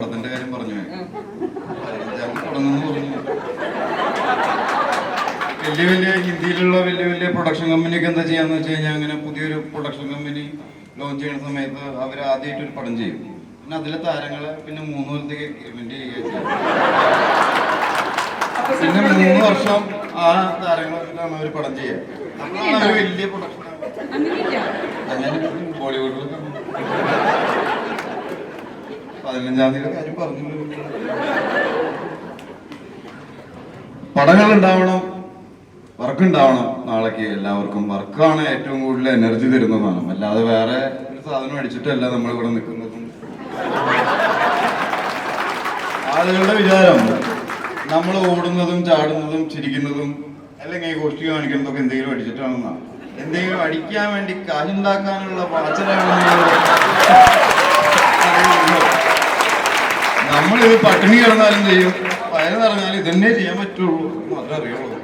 പടത്തിന്റെ കാര്യം പറഞ്ഞു തുടങ്ങുന്നു പറഞ്ഞു വലിയ വലിയ ഹിന്ദിയിലുള്ള വലിയ വലിയ പ്രൊഡക്ഷൻ കമ്പനിയൊക്കെ എന്താ ചെയ്യാന്ന് വെച്ച് കഴിഞ്ഞാൽ അങ്ങനെ പുതിയൊരു പ്രൊഡക്ഷൻ കമ്പനി ലോഞ്ച് ചെയ്യുന്ന സമയത്ത് അവർ ആദ്യമായിട്ട് ഒരു പടം ചെയ്യും. പിന്നെ അതിലെ താരങ്ങളെ പിന്നെ മൂന്ന് കൊല്ലത്തേക്ക് എഗ്രിമെന്റ് ചെയ്യുക പിന്നെ മൂന്ന് വർഷം ആ താരങ്ങളാണ് അവർ പടം ചെയ്യുക. അപ്പോഴാണ് അവർ വലിയ പ്രൊഡക്ഷൻ അങ്ങനെ ബോളിവുഡിലൊക്കെ പതിനഞ്ചാം തീയതി കാര്യം പറഞ്ഞു പടങ്ങൾ ഉണ്ടാവണം വർക്ക് ഉണ്ടാവണം നാളേക്ക് എല്ലാവർക്കും. വർക്കാണ് ഏറ്റവും കൂടുതൽ എനർജി തരുന്ന സാധനം. അല്ലാതെ വേറെ ഒരു സാധനം അടിച്ചിട്ടല്ല നമ്മൾ ഇവിടെ നിൽക്കുന്നത്. ആളുകളുടെ വിചാരം നമ്മൾ ഓടുന്നതും ചാടുന്നതും ചിരിക്കുന്നതും അല്ലെങ്കിൽ ഗോഷ്ടി കാണിക്കുന്നതൊക്കെ എന്തെങ്കിലും അടിച്ചിട്ടാണെന്നാണ്. എന്തെങ്കിലും അടിക്കാൻ വേണ്ടി കാശുണ്ടാക്കാനുള്ള പാച്ചലാണെന്ന് നമ്മളിത് പട്ടിണി കിടന്നാലും ചെയ്യും. വയറ് നിറഞ്ഞാലും ഇതന്നെ ചെയ്യാൻ പറ്റുള്ളൂ മാത്രമേ അറിയുള്ളൂ.